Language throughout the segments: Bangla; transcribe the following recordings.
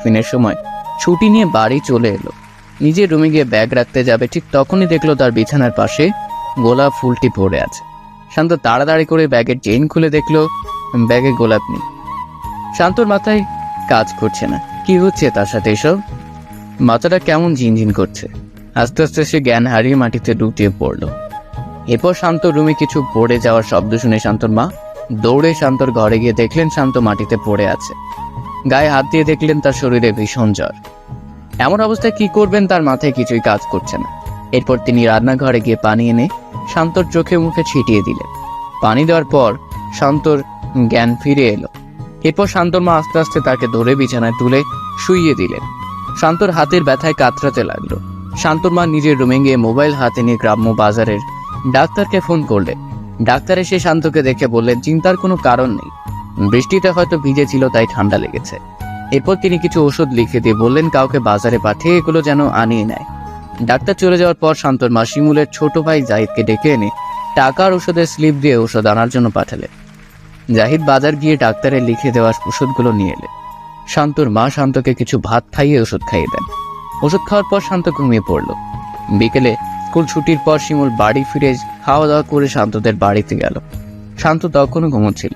টিফিনের সময় ছুটি নিয়ে বাড়ি চলে এলো। নিজের রুমে গিয়ে ব্যাগ রাখতে যাবে, ঠিক তখনই দেখল তার বিছানার পাশে গোলাপ ফুলটি পড়ে আছে। শান্ত তাড়াতাড়ি করে ব্যাগের চেইন খুলে দেখল, ব্যাগে গোলাপ নেই। শান্তর মাথায় কাজ করছে না। কি হচ্ছে তার সাথে এসব? মাথাটা কেমন ঝিনঝিন করছে। আস্তে আস্তে সে জ্ঞান হারিয়ে মাটিতে ডুটিয়ে পড়ল। এরপর শান্ত রুমে কিছু পড়ে যাওয়ার শব্দ শুনে শান্তর মা দৌড়ে শান্তর ঘরে গিয়ে দেখলেন শান্ত মাটিতে পড়ে আছে। গায়ে হাত দিয়ে দেখলেন তার শরীরে ভীষণ জ্বর। এমন অবস্থায় কি করবেন তার মাথায় কিছুই কাজ করছে না। এরপর তিনি রান্নাঘরে গিয়ে পানি এনে শান্তর চোখে মুখে ছিটিয়ে দিলেন। পানি দেওয়ার পর শান্তর জ্ঞান ফিরে এলো। এরপর শান্তর মা আস্তে আস্তে তাকে ধরে বিছানায় তুলে শুইয়ে দিলেন। শান্তর হাতের ব্যথায় কাতরাতে লাগল। শান্তর মা নিজের রুমে গিয়ে মোবাইল হাতে নিয়ে গ্রাম্য বাজারের ডাক্তারকে ফোন করলেন। ডাক্তার এসে শান্তকে দেখে বললেন, চিন্তার কোনো কারণ নেই। বৃষ্টিতে হয়তো ভিজেছিল, তাই ঠান্ডা লেগেছে। এরপর তিনি কিছু ওষুধ লিখে দিয়ে বললেন, কাউকে বাজারে পাঠিয়ে এগুলো যেন আনিয়ে নেয়। ডাক্তার চলে যাওয়ার পর শান্তর মা শিমুলের ছোট ভাই জাহিদকে ডেকে এনে টাকার ওষুধের স্লিপ দিয়ে ওষুধ আনার জন্য পাঠালেন। জাহিদ বাজার গিয়ে ডাক্তারের লিখে দেওয়া ওষুধগুলো নিয়ে এলেন। শান্তর মা শান্তকে কিছু ভাত খাইয়ে ওষুধ খাইয়ে দেন। ওষুধ খাওয়ার পর শান্ত ঘুমিয়ে পড়ল। বিকেলে স্কুল ছুটির পর শিমুল বাড়ি ফিরে খাওয়া দাওয়া করে শান্তদের বাড়িতে গেল। শান্ত তখনও ঘুমোচ্ছিল।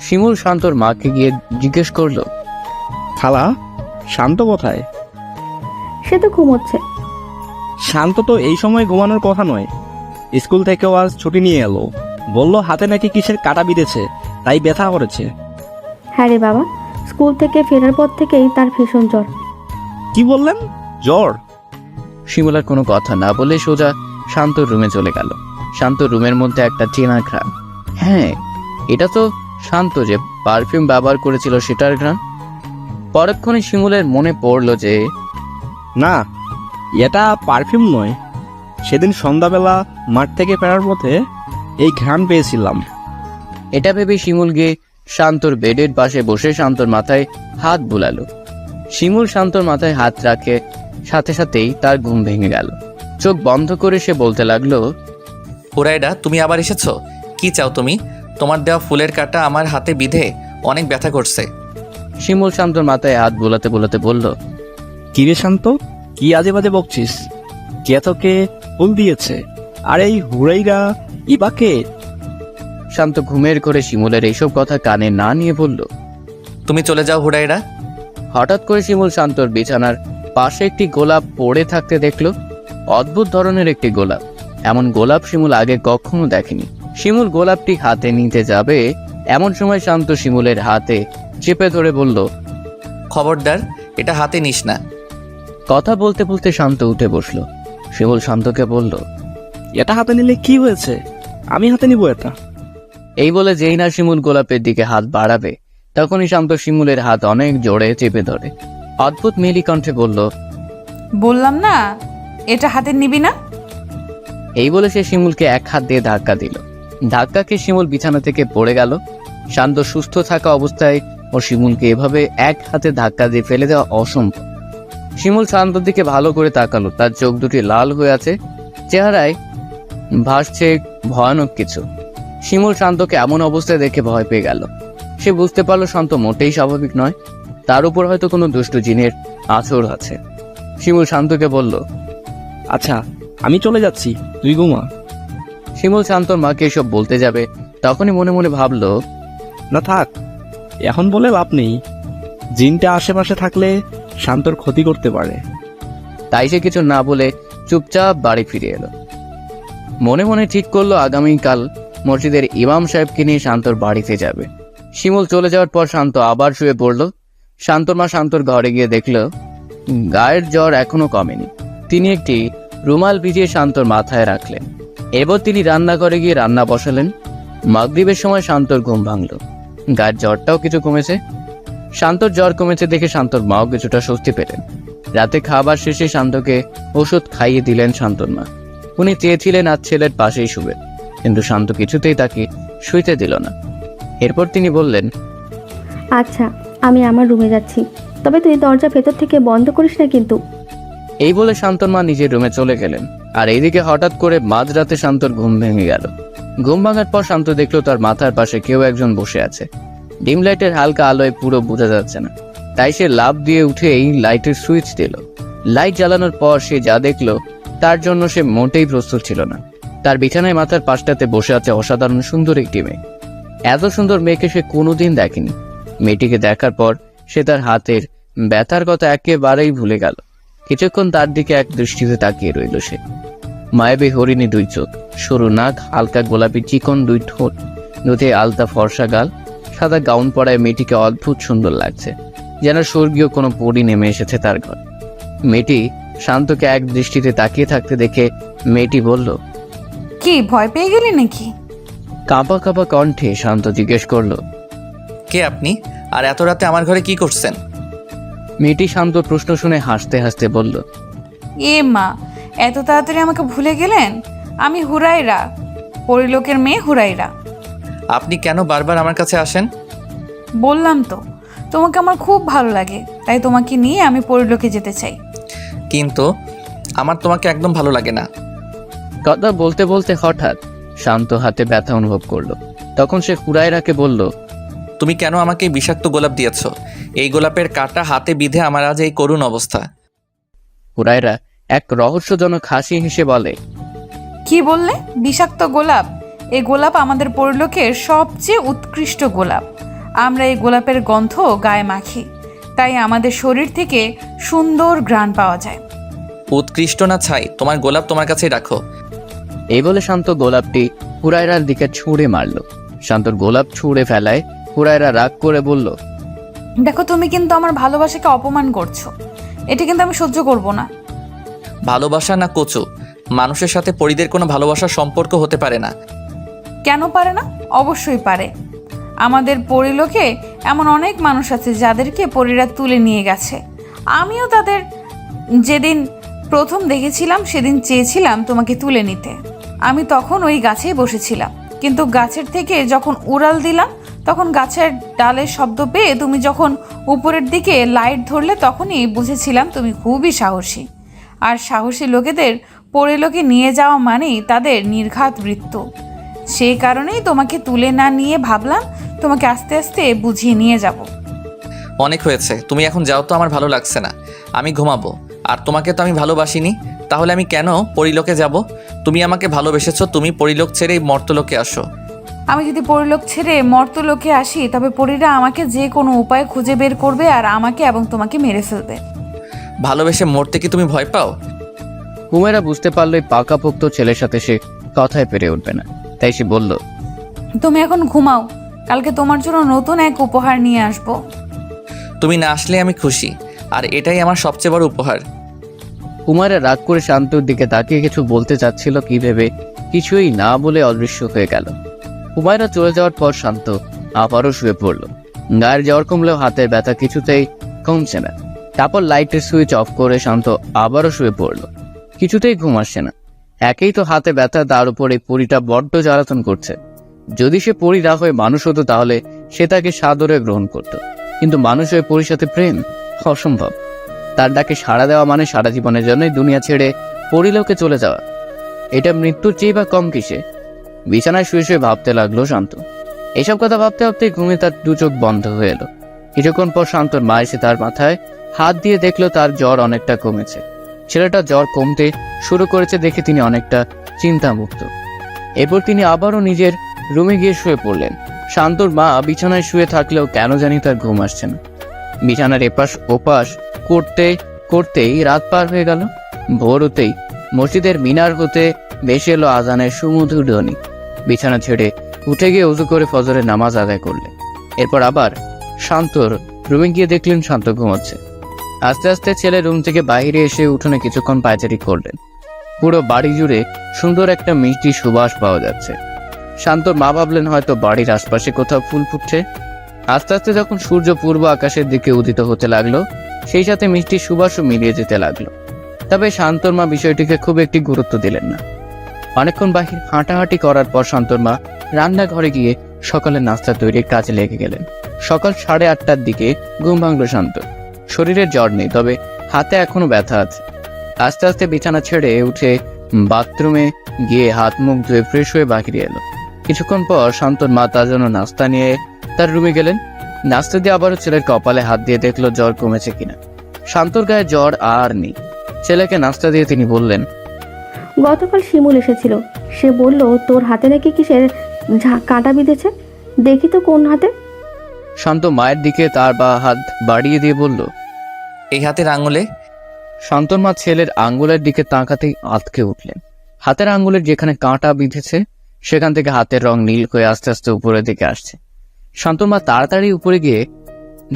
শিমুল শান্তর মাকে গিয়ে জিজ্ঞেস করল খালা শান্ত কোথায়? সে তো ঘুমোচ্ছে। শান্ত তো এই সময় ঘুমানোর কথা নয়। স্কুল থেকেও আজ ছুটি নিয়ে এলো। বলল হাতে নাকি কিসের কাটা বিঁধেছে তাই ব্যথা করেছে। হ্যাঁ রে বাবা স্কুল থেকে ফেরার পর থেকেই তার ভীষণ জ্বর। কি বললেন? জ্বর? শিমুলার কোনো কথা না বলে সোজা শান্তর রুমে চলে গেল। শান্ত রুমের মধ্যে একটা চেনা ঘ্রাণ। হ্যাঁ এটা তো শান্ত যে পারফিউম ব্যবহার করেছিল সেটার ঘ্রাণ। পরক্ষণে শিমুলের মনে পড়ল যে না এটা পারফিউম নয়। সেদিন সন্ধ্যাবেলা মাঠ থেকে ফেরার পথে এই ঘ্রাণ পেয়েছিলাম। এটা ভেবে শিমুল গিয়ে শান্তর বেডের পাশে বসে শান্তর মাথায় হাত বুলালো। শিমুল শান্তর মাথায় হাত রাখে সাথে সাথেই তার ঘুম ভেঙে গেল। চোখ বন্ধ করে সে বলতে লাগল হুরাইডা তুমি আবার এসেছ? কি চাও তুমি? তোমার দেওয়া ফুলের কাটা আমার হাতে বিধে অনেক ব্যথা করছে। শিমুল শান্তর মাথায় হাত বোলাতে বোলাতে বলল কি রে শান্ত কি আজে বাজে বকছিস? কে তোকে ফুল দিয়েছে? আর এই হুড়াইরা ইবাকে শান্ত ঘুমের করে শিমুলের এইসব কথা কানে না নিয়ে বলল তুমি চলে যাও হুরাইডা হঠাৎ করে শিমুল শান্তর বিছানার পাশে একটি গোলাপ পড়ে থাকতে দেখল অদ্ভুত ধরনের একটি গোলাপ। এমন গোলাপ শিমুল আগে কখনো দেখেনি। শিমুল গোলাপটি হাতে নিতে যাবে। এমন সময় শান্ত শিমুলের হাতে চেপে ধরে বলল খবরদার এটা হাতে নিস না। কথা বলতে বলতে শান্ত উঠে বসল। শিমুল শান্তকে বলল এটা হাতে নিলে কি হয়েছে? আমি হাতে নিব এটা। এই বলে যেই না শিমুল গোলাপের দিকে হাত বাড়াবে তখনই শান্ত শিমুলের হাত অনেক জোরে চেপে ধরে। অদ্ভুত মেলি কণ্ঠে বলল বললাম না এটা হাতে নিবি না? এই বলে সে শিমুলকে এক হাত দিয়ে ধাক্কা দিল। ধাক্কাকে শিমুল বিছানা থেকে পড়ে গেল। শান্ত, সুস্থ থাকা অবস্থায় ও শিমুলকে এভাবে এক হাতে ধাক্কা দিয়ে ফেলে দেওয়া অসম্ভব। শিমুল শান্তর দিকে ভালো করে তাকালো। তার চোখ দুটি লাল হয়ে আছে। চেহারায় ভাসছে ভয়ানক কিছু। শিমুল শান্তকে এমন অবস্থায় দেখে ভয় পেয়ে গেল। সে বুঝতে পারল শান্ত মোটেই স্বাভাবিক নয়। তার উপর হয়তো কোনো দুষ্টু জিনের আচর আছে। শিমুল শান্তকে বলল আচ্ছা আমি চলে যাচ্ছি। তুই ঘুমা। শিমুল শান্তর মাকে এসব বলতে যাবে? তখনই মনে মনে ভাবলো না থাক এখন বলে লাভ নেই। জিনটা আশেপাশে থাকলে শান্তর ক্ষতি করতে পারে। তাই সে কিছু না বলে চুপচাপ বাড়ি ফিরে এলো। মনে মনে ঠিক করল আগামীকাল মসজিদের ইমাম সাহেবকে নিয়ে শান্তর বাড়িতে যাবে। শিমুল চলে যাওয়ার পর শান্ত আবার শুয়ে পড়ল। শান্তর মা শান্তর ঘরে গিয়ে দেখল গায়ের জ্বর এখনও কমেনি। তিনি একটি রুমাল ভিজিয়ে শান্তর মাথায় রাখলেন। এরপর তিনি রান্নাঘরে গিয়ে রান্না বসালেন। মাগরিবের সময় শান্তর ঘুম ভাঙল। গায়ের জ্বরটাও কিছু কমেছে। শান্তর জ্বর কমেছে দেখে শান্তর মাও কিছুটা স্বস্তি পেলেন। রাতে খাবার শেষে শান্তকে ওষুধ খাইয়ে দিলেন শান্তর মা। উনি চেয়েছিলেন আজ ছেলের পাশেই শুবেন কিন্তু শান্ত কিছুতেই তাকে শুইতে দিল না। এরপর তিনি বললেন আচ্ছা আমি আমার রুমে যাচ্ছি। তবে তুই দরজা ভেতর থেকে বন্ধ করিস না কিন্তু। এই বলে শান্তর মা নিজের রুমে চলে গেলেন। আর এইদিকে হঠাৎ করে মাঝরাতে শান্তর ঘুম ভেঙে গেল। ঘুম ভাঙার পর শান্ত দেখল তার মাথার পাশে কেউ একজন বসে আছে। ডিম লাইটের হালকা আলোয় পুরো বোঝা যাচ্ছে না। তাই সে লাভ দিয়ে উঠেই লাইটের সুইচ দিল। লাইট জ্বালানোর পর সে যা দেখল, তার জন্য সে মোটেই প্রস্তুত ছিল না। তার বিছানায় মাথার পাশটাতে বসে আছে অসাধারণ সুন্দর একটি মেয়ে। এত সুন্দর মেয়েকে সে কোনোদিন দেখেনি। মেয়েটিকে দেখার পর সে তার হাতের ব্যথার কথা একেবারেই ভুলে গেল। কিছুক্ষণ তার দিকে এক দৃষ্টিতে তাকিয়ে রইল সে। মায়াবী হরিণী দুই চোখ সরু নাক হালকা গোলাপি চিকন দুই ঠোঁট দুধে আলতা ফর্সা গাল সাদা গাউন পরায় মেয়েটিকে অদ্ভুত সুন্দর লাগছে যেন স্বর্গীয় কোনো পরি নেমে এসেছে তার ঘর। মেয়েটি শান্তকে এক দৃষ্টিতে তাকিয়ে থাকতে দেখে মেয়েটি বলল কি ভয় পেয়ে গেলি নাকি? কাঁপা কাঁপা কণ্ঠে শান্ত জিজ্ঞেস করল কে আপনি? আর এত রাতে আমার ঘরে কি করছেন? মেয়েটি শান্ত প্রশ্ন শুনে হাসতে হাসতে বলল এ মা এত তাড়াতাড়ি আমাকে ভুলে গেলেন? আমি হুরাইরা পরিলোকের মেয়ে হুরাইরা। আপনি কেন বারবার আমার কাছে আসেন? বললাম তো তোমাকে আমার খুব ভালো লাগে তাই তোমাকে নিয়ে আমি পরিলোকে যেতে চাই। কিন্তু আমার তোমাকে একদম ভালো লাগে না। কথা বলতে বলতে হঠাৎ শান্ত হাতে ব্যথা অনুভব করল। তখন সে হুরায়রাকে বলল তুমি কেন আমাকে বিষাক্ত গোলাপ দিয়েছ? এই গোলাপের কাটা হাতে বিধে আমার আজ এই করুণ অবস্থা। হুরায়রা এক রহস্যজনক হাসি হেসে বলে কি বললে? বিষাক্ত গোলাপ? এই গোলাপ আমাদের পরিলোকের সবচেয়ে উৎকৃষ্ট গোলাপ। আমরা এই গোলাপের গন্ধ গায়ে মাখি। তাই আমাদের শরীর থেকে সুন্দর ঘ্রাণ পাওয়া যায়। উৎকৃষ্ট না ছাই? তোমার গোলাপ তোমার কাছেই রাখো। এই বলে শান্ত গোলাপটি হুরায়রার দিকে ছুঁড়ে মারল। শান্তর গোলাপ ছুঁড়ে ফেলায় হুরায়রা রাগ করে বলল দেখো তুমি কিন্তু আমার ভালোবাসাকে অপমান করছ। এটা কিন্তু আমি সহ্য করব না। ভালোবাসা না কচু? মানুষের সাথে পরিদের কোনো ভালোবাসার সম্পর্ক হতে পারে না। কেন পারে না? অবশ্যই পারে। আমাদের পরিলোকে এমন অনেক মানুষ আছে যাদেরকে পরিরা তুলে নিয়ে গেছে। আমিও তাদের যেদিন প্রথম দেখেছিলাম সেদিন চেয়েছিলাম তোমাকে তুলে নিতে। আমি তখন ওই গাছেই বসেছিলাম। কিন্তু গাছের থেকে যখন উড়াল দিলাম তখন গাছের ডালের শব্দ পেয়ে তুমি যখন উপরের দিকে লাইট ধরলে তখনই বুঝেছিলাম তুমি খুবই সাহসী। আর সাহসী লোকেদের পরিলোকে নিয়ে যাওয়া মানেই তাদের নির্ঘাত মৃত্যু। সেই কারণেই তোমাকে তুলে না নিয়ে ভাবলাম তোমাকে আস্তে আস্তে বুঝিয়ে নিয়ে যাব। অনেক হয়েছে, তুমি এখন যাও তো, আমার ভালো লাগছে না। আমি ঘুমাবো, আর তোমাকে তো আমি ভালোবাসিনি, তাহলে আমি কেন পরিলোকে যাব? তুমি আমাকে ভালোবেসেছো, তুমি পরিলোক ছেড়ে এই মর্তলোকে আসো। আমি যদি পরিলোক ছেড়ে মর্তলোকে আসি তবে পরীরা আমাকে যে কোনো উপায় খুঁজে বের করবে আর আমাকে এবং তোমাকে মেরে ফেলবে। ভালোবেসে মরতে কি তুমি ভয় পাও? হুমেরা বুঝতে পারল এই পাকাপোক্ত ছেলের সাথে সে কথায় পেরে উঠবে না। তাই সে বলল তুমি এখন ঘুমাও। কালকে তোমার জন্য নতুন এক উপহার নিয়ে আসব। তুমি না আসলে আমি খুশি আর এটাই আমার সবচেয়ে বড় উপহার। হুমায়রা রাগ করে শান্তর দিকে তাকিয়ে কিছু বলতে চাচ্ছিল কি ভেবে কিছুই না বলে অদৃশ্য হয়ে গেল। হুমায়রা চলে যাওয়ার পর শান্ত আবারও শুয়ে পড়ল। গায়ের জ্বর কমলেও হাতের ব্যথা কিছুতেই কমছে না। তারপর লাইটের সুইচ অফ করে শান্ত আবারও শুয়ে পড়ল। কিছুতেই ঘুম আসছে না। একেই তো হাতে ব্যথা, তার উপরে পরিটা বড্ড জ্বালাতন করছে। যদি সে পরি না হয়ে মানুষ হতো তাহলে সে তাকে সাদরে গ্রহণ করত। কিন্তু মানুষ হয়ে পরির সাথে প্রেম অসম্ভব। তার ডাকে সাড়া দেওয়া মানে সারা জীবনের জন্যই দুনিয়া ছেড়ে পরিলোকে চলে যাওয়া। এটা মৃত্যুর চেয়ে বা কম কিসে? বিছানায় শুয়ে শুয়ে ভাবতে লাগল শান্ত। এসব কথা ভাবতে ভাবতে ঘুমে তার দু চোখ বন্ধ হয়ে এলো। কিছুক্ষণ পর শান্তর মা এসে তার মাথায় হাত দিয়ে দেখল তার জ্বর অনেকটা কমেছে। ছেলেটা জ্বর কমতে শুরু করেছে দেখে তিনি অনেকটা চিন্তামুক্ত। এরপর তিনি আবারও নিজের রুমে গিয়ে শুয়ে পড়লেন। শান্তর মা বিছানায় শুয়ে থাকলেও কেন জানি তার ঘুম আসছে না। বিছানার এপাশ ওপাশ করতে, করতেই রাত পার হয়ে গেল। ভোর হতেই মসজিদের মিনার হতে ভেসে এলো আজানের সুমধুর ধ্বনি। বিছানা ছেড়ে উঠে গিয়ে উজু করে ফজরের নামাজ আদায় করলেন এরপর আবার শান্তর রুমে গিয়ে দেখলেন শান্ত ঘুমাচ্ছে। আস্তে আস্তে ছেলে রুম থেকে বাইরে এসে উঠোনে কিছুক্ষণ পায়চারি করলেন। পুরো বাড়ি জুড়ে সুন্দর একটা মিষ্টি সুবাস পাওয়া যাচ্ছে। শান্তর মা ভাবলেন হয়তো বাড়ির আশপাশে কোথাও ফুল ফুটছে। আস্তে আস্তে যখন সূর্য পূর্ব আকাশের দিকে উদিত হতে লাগল, সেই সাথে মিষ্টি সুবাসও মিলিয়ে যেতে লাগল। তবে শান্তর মা বিষয়টিকে খুব একটি গুরুত্ব দিলেন না। অনেকক্ষণ বাহির হাঁটাহাঁটি করার পর শান্তর মা রান্নাঘরে গিয়ে সকালের নাস্তা তৈরির কাজে লেগে গেলেন। সকাল সাড়ে আটটার দিকে ঘুম ভাঙলো শান্ত। শরীরের জ্বর নেই, তবে হাতে এখনও ব্যথা আছে। আস্তে আস্তে বিছানা ছেড়ে উঠে বাথরুমে গিয়ে হাত মুখ ধুয়ে ফ্রেশ হয়ে বাহিরে এলো। কিছুক্ষণ পর শান্তর মা তার জন্য নাস্তা নিয়ে তার রুমে গেলেন। নাস্তা দিয়ে আবারও ছেলের কপালে হাত দিয়ে দেখল জ্বর কমেছে কিনা। শান্তর গায়ে জ্বর আর নেই। ছেলেকে নাস্তা দিয়ে তিনি বললেন গতকাল শিমুল এসেছিল। সে বলল তোর হাতে নাকি কিসের কাঁটা বিঁধেছে? দেখি তো কোন হাতে। শান্ত মায়ের দিকে তার বা হাত বাড়িয়ে দিয়ে বলল এই হাতের আঙুলে? শান্তর মা ছেলের আঙ্গুলের দিকে তাকাতেই আতকে উঠলেন। হাতের আঙ্গুলের যেখানে কাঁটা বিঁধেছে সেখান থেকে হাতের রং নীল হয়ে আস্তে আস্তে উপরের দিকে আসছে। শান্তর মা তাড়াতাড়ি উপরে গিয়ে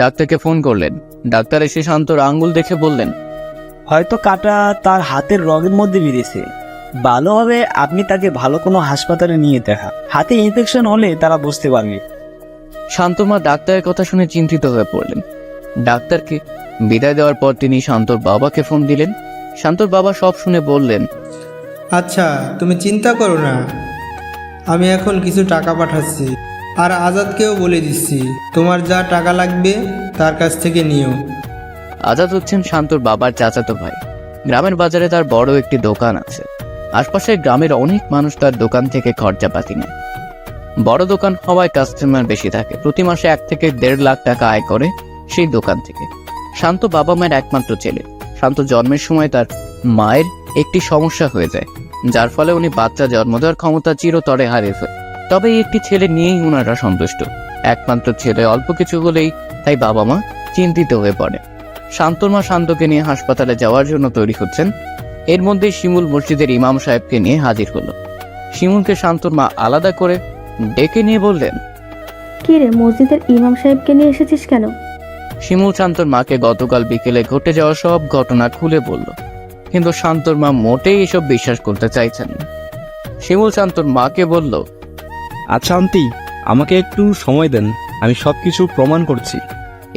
ডাক্তারকে ফোন করলেন। ডাক্তার এসে শান্তর আঙ্গুল দেখে বললেন হয়তো কাটা তার হাতের রঙের মধ্যে বেরিয়েছে ভালো হবে আপনি তাকে ভালো কোনো হাসপাতালে নিয়ে দেখা। হাতে ইনফেকশন হলে তারা বুঝতে পারবে। শান্তমা ডাক্তারের কথা শুনে চিন্তিত হয়ে পড়লেন। ডাক্তারকে বিদায় দেওয়ার পর তিনি শান্তর বাবাকে ফোন দিলেন। শান্তর বাবা সব শুনে বললেন আচ্ছা তুমি চিন্তা করো না। আমি এখন কিছু টাকা পাঠাচ্ছি। আর আজাদকেও বলে দিচ্ছি তোমার যা টাকা লাগবে তার কাছ থেকে নিও। আজাদ হচ্ছেন শান্তর বাবার চাচাতো ভাই। গ্রামের বাজারে তার বড় একটি দোকান আছে। আশপাশের গ্রামের অনেক মানুষ তার দোকান থেকে খরচাপাতি নেয়। বড় দোকান হওয়ায় কাস্টমার বেশি থাকে। প্রতি মাসে এক থেকে দেড় লাখ টাকা আয় করে সেই দোকান থেকে। শান্ত বাবা মায়ের একমাত্র ছেলে। শান্ত জন্মের সময় তার মায়ের একটি সমস্যা হয়ে যায়, যার ফলে উনি বাচ্চা জন্ম দেওয়ার ক্ষমতা চিরতরে হারিয়ে ফেলে। তবে একটি ছেলে নিয়েই ওনারা সন্তুষ্ট। একমাত্র ছেলে অল্প কিছু হলেই তাই বাবা মা চিন্তিত হয়ে পড়ে। শান্তর মা শান্তকে নিয়ে হাসপাতালে যাওয়ার জন্য তৈরি হচ্ছেন এর মধ্যে শিমুল মসজিদের ইমাম সাহেবকে নিয়ে হাজির হলো। শিমুলকে শান্তর মা আলাদা করে ডেকে নিয়ে বললেন কি রে মসজিদের ইমাম সাহেবকে নিয়ে এসেছিস কেন? শিমুল শান্তর মাকে গতকাল বিকেলে ঘটে যাওয়া সব ঘটনা খুলে বলল কিন্তু শান্তর মা মোটেই এসব বিশ্বাস করতে চাইছেন না। শিমুল শান্তর মাকে বলল আচ্ছা আন্টি আমাকে একটু সময় দেন আমি সব কিছু প্রমাণ করছি।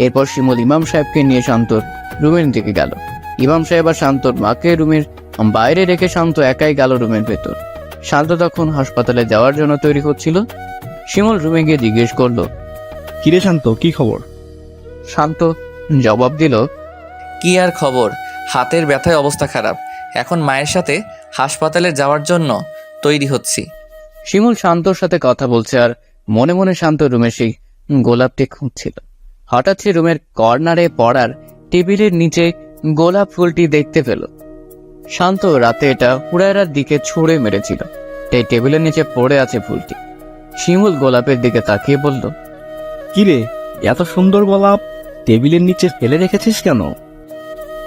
এরপর শিমুল ইমাম সাহেবকে নিয়ে শান্তর রুমের দিকে গেল। ইমাম সাহেব আর শান্তর মাকে রুমের বাইরে রেখে শান্ত একাই গেল রুমের ভেতর। শান্ত তখন হাসপাতালে যাওয়ার জন্য তৈরি হচ্ছিল। শিমুল রুমে গিয়ে জিজ্ঞেস করল কিরে শান্ত কি খবর? শান্ত জবাব দিল কি আর খবর? হাতের ব্যথায় অবস্থা খারাপ। এখন মায়ের সাথে হাসপাতালে যাওয়ার জন্য তৈরি হচ্ছি। শিমুল শান্তর সাথে কথা বলছে আর মনে মনে শান্ত রুমে সেই গোলাপটি খুঁজছিল। হঠাৎ সে রুমের কর্নারে পড়ার টেবিলের নিচে গোলাপ ফুলটি দেখতে পেল। শান্ত রাতে এটা হুড়ায়রার দিকে ছুঁড়ে মেরেছিল। তাই টেবিলের নিচে পড়ে আছে ফুলটি। শিমুল গোলাপের দিকে তাকিয়ে বলল কিরে এত সুন্দর গোলাপ টেবিলের নিচে ফেলে রেখেছিস কেন?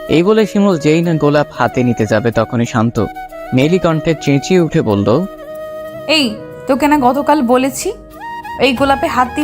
এই বলে শিমুল যেই না গোলাপ হাতে নিতে যাবে তখনই শান্ত মেলি কণ্ঠে চেঁচিয়ে উঠে বলল এই তোকে না গতকাল বলেছি এই গোলাপে হাত দিবি